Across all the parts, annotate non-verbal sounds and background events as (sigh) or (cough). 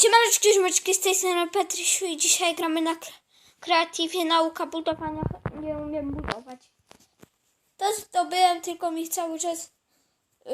Siemaneczki, żmeczki, z tej strony Petrysiu i dzisiaj gramy na kre- kreatywie nauka budowania. Nie umiem budować. To zdobyłem, tylko mi cały czas yy,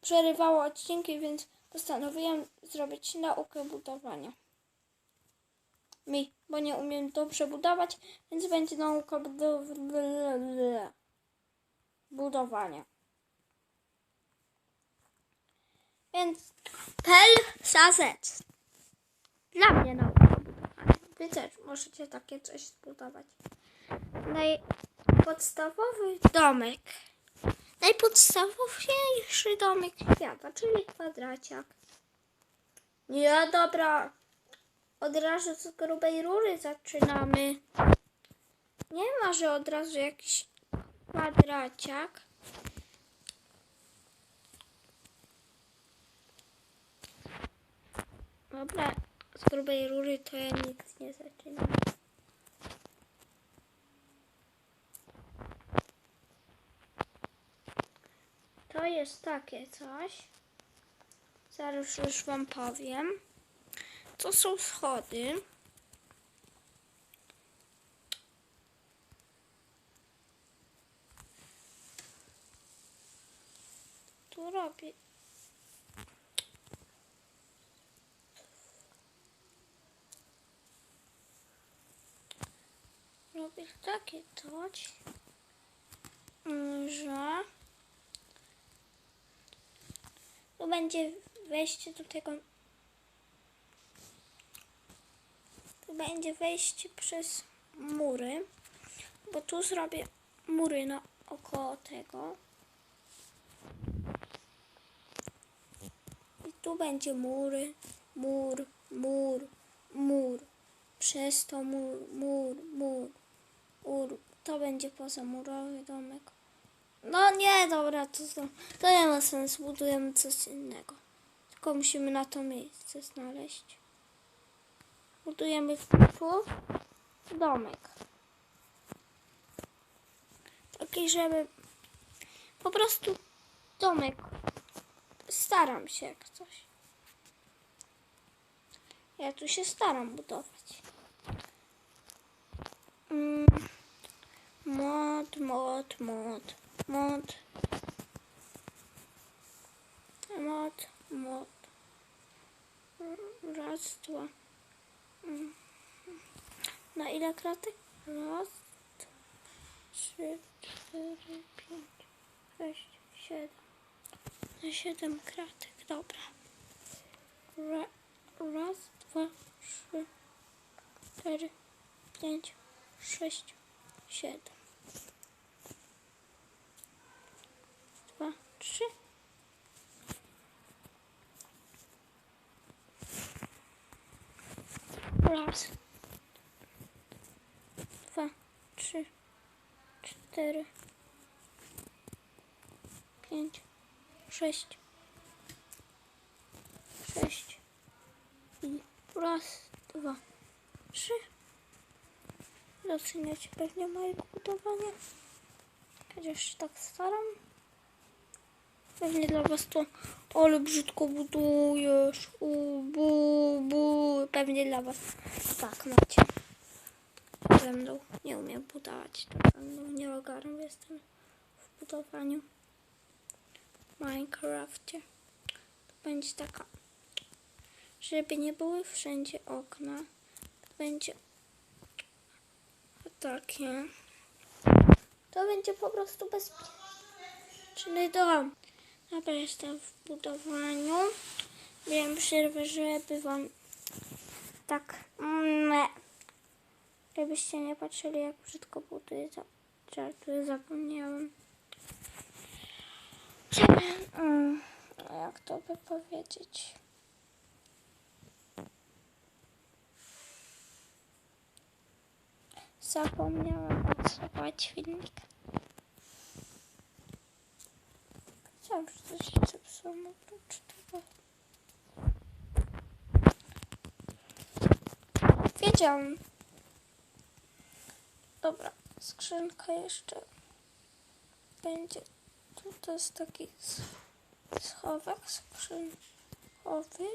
przerywało odcinki, więc postanowiłem zrobić naukę budowania. Mi, bo nie umiem dobrze budować, więc będzie nauka budow- budowania. Więc pel sazec. Dla mnie nauka budowania. Wy też możecie takie coś zbudować. Najpodstawowy domek. Najpodstawowniejszy domek świata, czyli kwadraciak. Nie, dobra. Od razu z grubej rury zaczynamy. Nie ma, że od razu jakiś kwadraciak. Dobra, z grubej rury to ja nic nie zaczynam. To jest takie coś. Zaraz już wam powiem. To są schody. Tu robię robię takie coś, mm, że tu będzie wejście do tego. Tu będzie wejście przez mury, bo tu zrobię mury na około tego. I tu będzie mury, mur, mur, mur. Przez to mur, mur, mur. Ur, to będzie pozamurowy domek. No nie, dobra, to, to, nie ma sensu. Budujemy coś innego. Tylko musimy na to miejsce znaleźć. Budujemy tu domek. Taki, żeby po prostu domek. Staram się jak coś. Ja tu się staram budować. Mm. Mod, mod, mod, mod. Mod. Raz, dwa. Na ile kratek? Raz, trzy, cztery, pięć, sześć, siedem. Na siedem kratek, dobra. Ra, raz, dwa, trzy, cztery, pięć, sześć, siedem. Dwa, trzy. Raz. Dwa, trzy, cztery, pięć, sześć, sześć i raz, dwa, trzy. Doceniacie pewnie mojego budowania. Chociaż tak staram. Pewnie dla was to ale brzydko budujesz. U, bu, bu. Pewnie dla was tak macie. Ze mną nie umiem budować. Mną nie ogarnę jestem w budowaniu. Minecrafcie. To będzie taka, żeby nie były wszędzie okna. To będzie takie. To będzie po prostu bezpieczne. Czyli dom. Dobra, jestem w budowaniu. Wiem przerwę, żeby wam tak. Mm, żebyście nie patrzyli, jak brzydko buduję. Żartuję, zapomniałem. Mm, jak to by powiedzieć? Zapomniałem odsuwać filmik. Chciałam, że coś się zepsuło oprócz tego. Wiedziałam. Dobra, skrzynka jeszcze będzie. Tu to jest taki schowek skrzynkowy.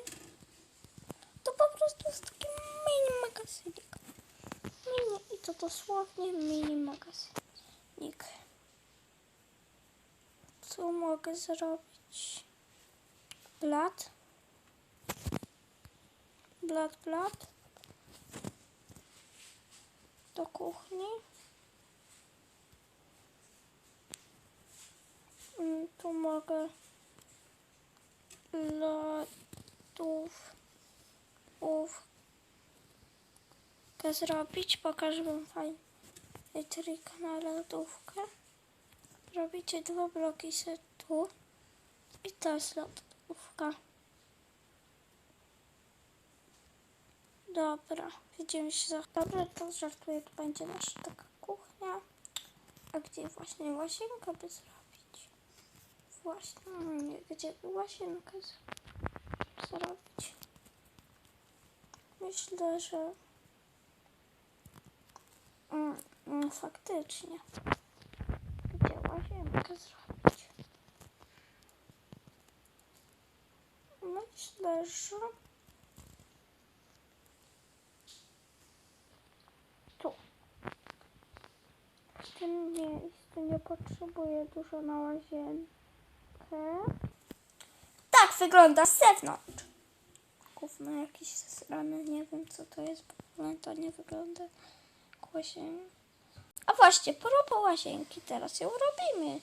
To po to jest taki mini magazynik. Mini i to dosłownie mini magazynik. Co mogę zrobić? Blat. Blat, blat. Do kuchni. Mm, Tu mogę lodów zrobić. Pokażę wam fajny trik na lodówkę. Robicie dwa bloki setu i to jest lodówka. Dobra, widzimy się za... Dobra, to żartuję, to będzie nasza taka kuchnia. A gdzie właśnie łazienkę by zrobić? Właśnie, mm, nie, gdzie by łazienkę zrobić? Myślę, że... Mm, mm, faktycznie. Gdzie łazienkę zrobić? Myślę, że... Tu. W tym miejscu nie potrzebuję dużo na łazienkę. Tak wygląda z zewnątrz. Gówno jakiś zesrany, nie wiem co to jest, w to nie wygląda jak łazienka. A właśnie, propos łazienki, teraz ją robimy.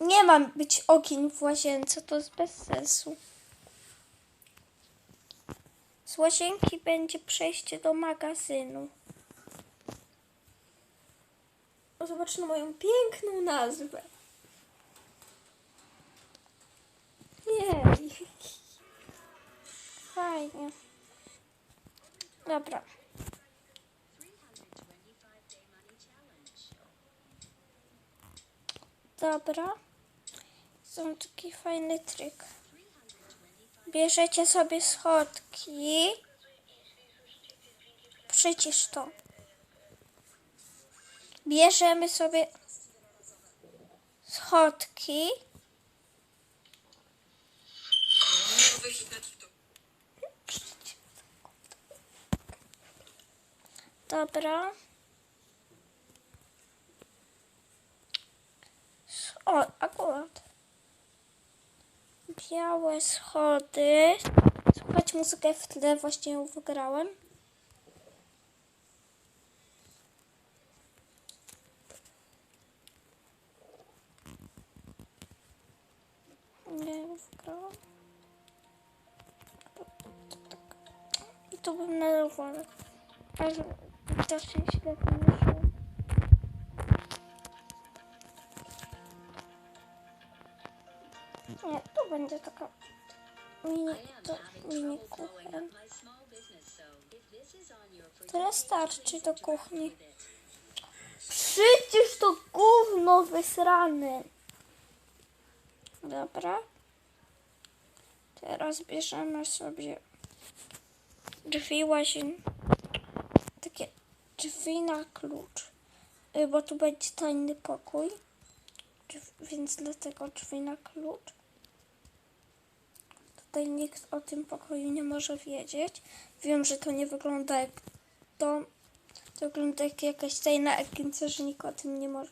Nie ma być okien w łazience, to jest bez sensu. Z łazienki będzie przejście do magazynu. O, Zobacz na moją piękną nazwę. Jej. (laughs) Fajnie. Dobra. Dobra. Są taki fajny trik. Bierzecie sobie schodki. Przycisz to. Bierzemy sobie schodki. Dobra. O, akurat. Białe schody. Słuchać muzykę w tle, właśnie ją wygrałem. Nie, wygrałam. I tu bym na dole. Ale to się źle Nie, tu będzie taka mini, to mini kuchnia. Tyle starczy do kuchni. Przecież to gówno wysrane. Dobra. Teraz bierzemy sobie drzwi łazien. Takie drzwi na klucz. Y, Bo tu będzie tajny pokój. Więc dlatego drzwi na klucz. Tutaj nikt o tym pokoju nie może wiedzieć. Wiem, że to nie wygląda jak dom. To wygląda jak jakaś tajna agencja, że nikt o tym nie może.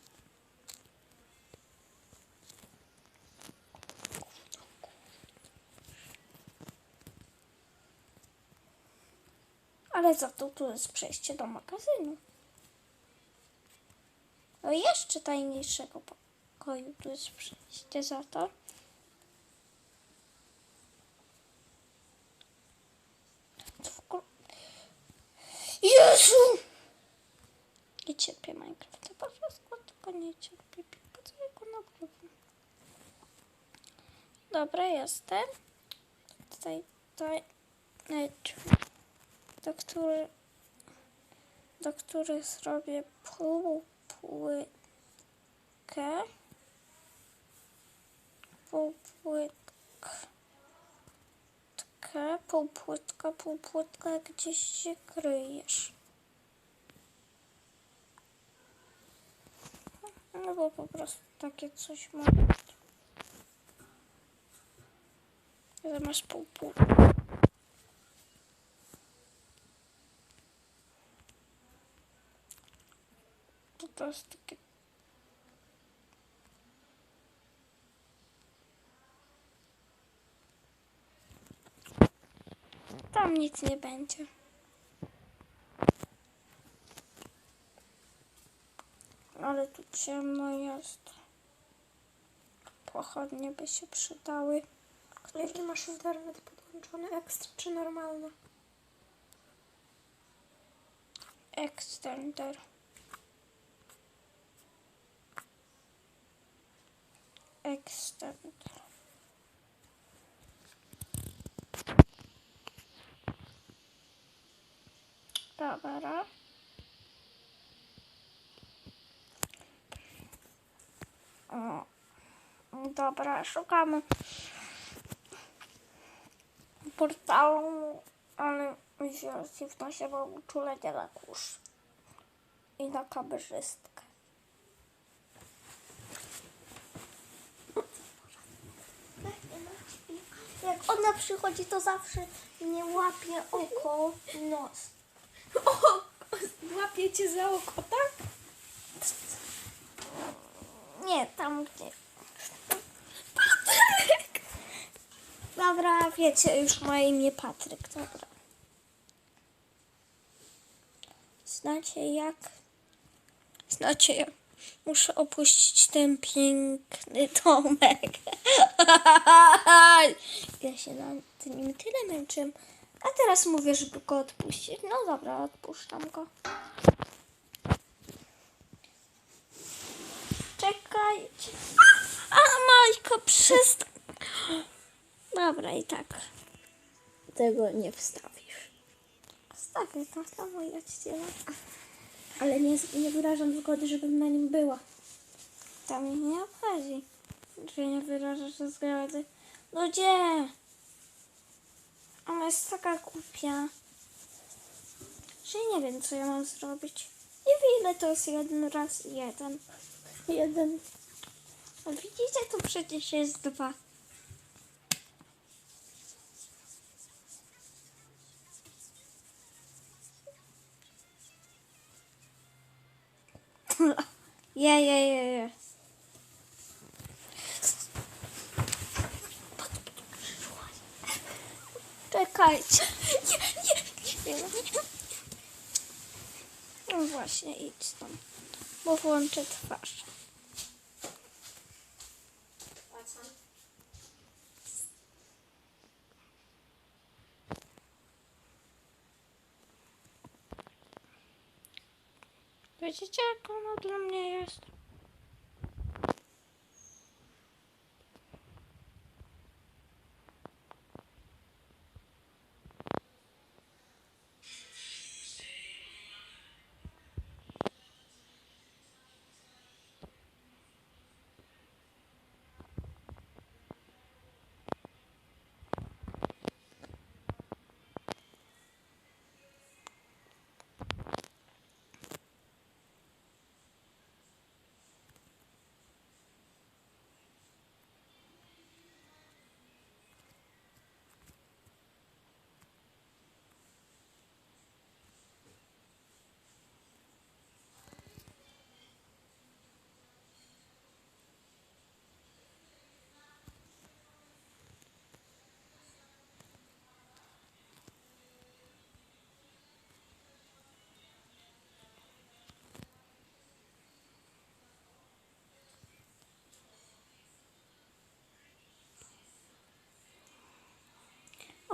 Ale za to tu jest przejście do magazynu. O jeszcze tajniejszego pokoju tu jest przejście za to. To w ogóle... Jezu! Nie cierpię Minecrafta, po prostu tylko nie cierpię. Po co ja go nagrywam? Dobra, jestem. Tutaj, tutaj, do których, do których zrobię półpłytkę. Półpłytkę. Półpłytka, półpłytka, gdzieś się kryjesz. No bo po prostu takie coś ma być. Zamiast pół pół. To to jest takie... Tam nic nie będzie. Ale tu ciemno jest. Pochodnie by się przydały. Jaki masz internet podłączony? Ekstra czy normalny? Extender. Extender. Dobra. O. Dobra, szukamy portalu, ale wziąłem w nosie mam uczulenie na kurz i na kamerzystkę. Jak ona przychodzi, to zawsze mnie łapie oko nos. O! Łapie cię za oko, tak? Nie, tam gdzie. Patryk! Dobra, wiecie już moje imię Patryk, dobra. Znacie jak? Znacie jak? Muszę opuścić ten piękny domek. (laughs) Ja się na nim tyle męczyłem. A teraz mówię, żeby go odpuścić. No dobra, odpuszczam go. Czekajcie. A, Majko, przestań. Dobra, i tak. Tego nie wstawisz. Wstawię to, moja ściela. Ale nie, nie wyrażam zgody, żebym na nim była. To mnie nie obchodzi, że nie wyrażasz zgody. No gdzie? Jest taka głupia, że nie wiem, co ja mam zrobić. Nie wiem, ile to jest jeden raz jeden. Jeden. A widzicie, tu przecież jest dwa. Je, je, je, je. Czekajcie. (laughs) Nie, nie, nie, nie. No właśnie, idź stąd. Bo włączę twarz. Widzicie, jak ona dla mnie jest?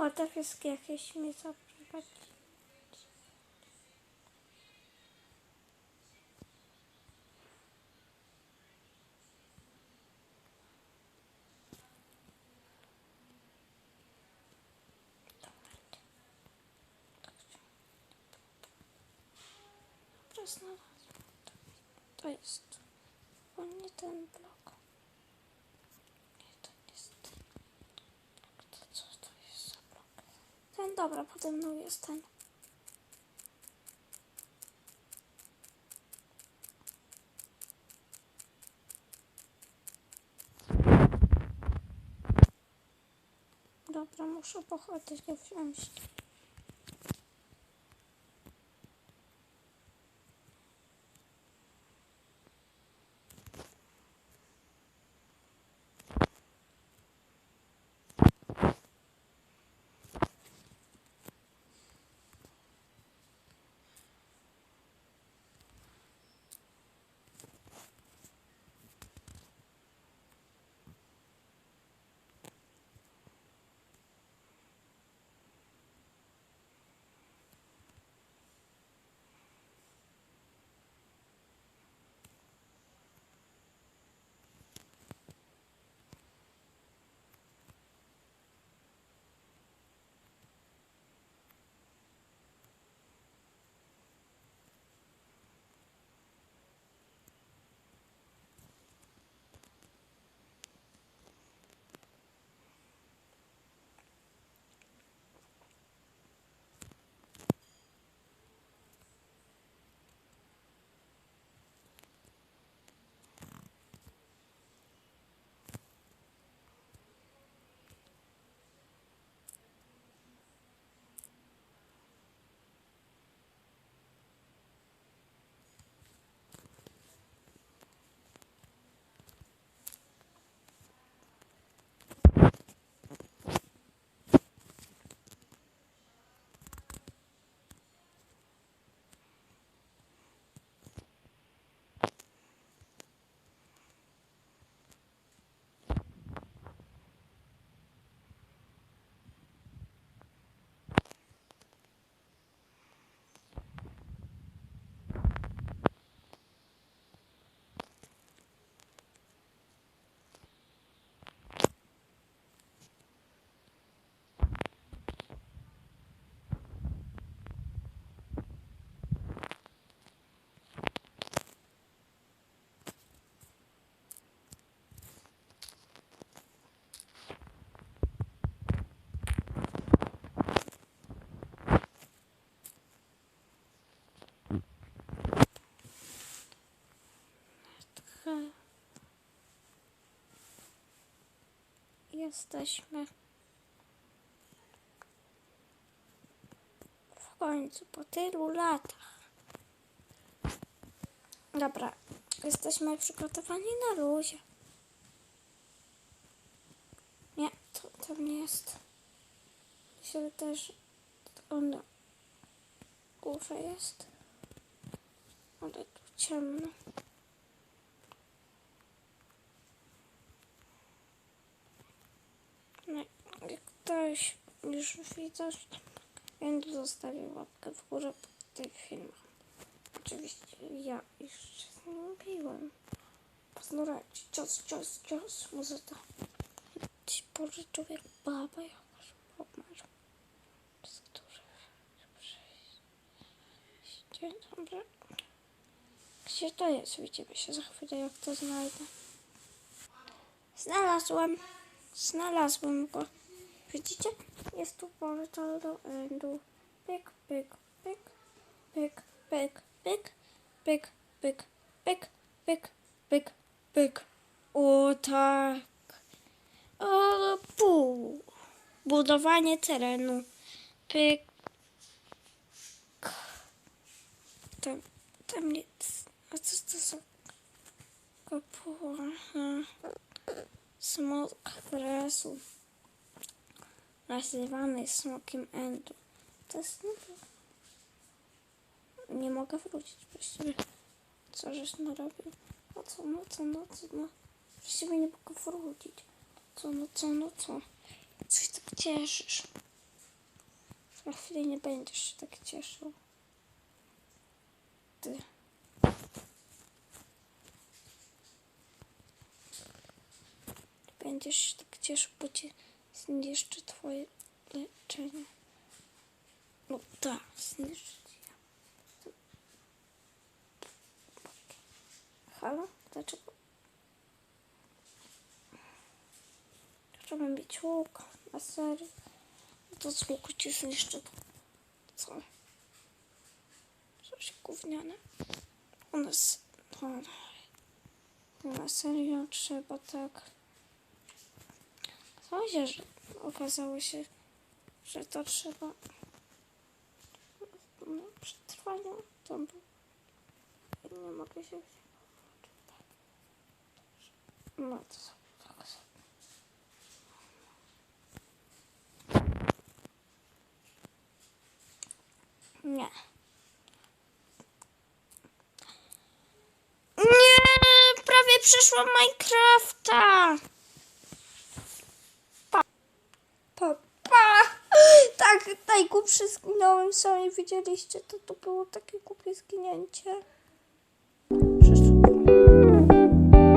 O, te wszystkie jakieś mi zaprowadzi. Dobra, znalazłam. To jest. Nie ten blok. Nie, to nie jest ten blok. To co to jest za blok? Ten, dobra, pode mną jest ten. Dobra. muszę pochodzić wziąć. Jesteśmy w końcu po tylu latach. Dobra, jesteśmy przygotowani na luzie. Nie, to, to nie jest. Też, to on na górze jest. Ale tu ciemno. No, jak ktoś już widać, więc zostawię łapkę w górę pod tym filmem. Oczywiście ja jeszcze zrobiłem. Poznurać, cios, cios, cios, muzyka. Ci pożyczył jak baba jakaś które przejść. Dzień dobry. Gdzie to jest? Widzimy się za chwilę, jak to znajdę. Znalazłem. Znalazłem go. Widzicie? Jest tu portal do endu. Pyk, pyk, pyk, pyk, pyk, pyk, pyk, pyk, pyk, pyk, pyk, pyk. O tak. O pół. Budowanie terenu. Pyk. Tam, tam nic. A co to kopuła? Aha. Smok kresu. Nazywany smokiem endu. To jest nowe. Nie mogę wrócić właściwie. Co żeś narobił? No co, no co, no co, no. Właściwie nie mogę wrócić. Co, no co, no co. Coś tak cieszysz. Za chwilę nie będziesz się tak cieszył. Ty. Będziesz się tak cieszył, bo ci zniszczy twoje leczenie. No tak, zniszczy ci. Halo? Dlaczego? Chcemy mieć łuk, na serio. To z łuku ci zniszczy. Co? Coś gówniane. U nas... No, na serio trzeba tak... Że okazało się, że to trzeba no, przetrwania. To. Nie mogę się No to. Nie. Nie, prawie przeszłam Minecrafta. Najgłupszy zginąłem, sami widzieliście, to to było takie głupie zginięcie.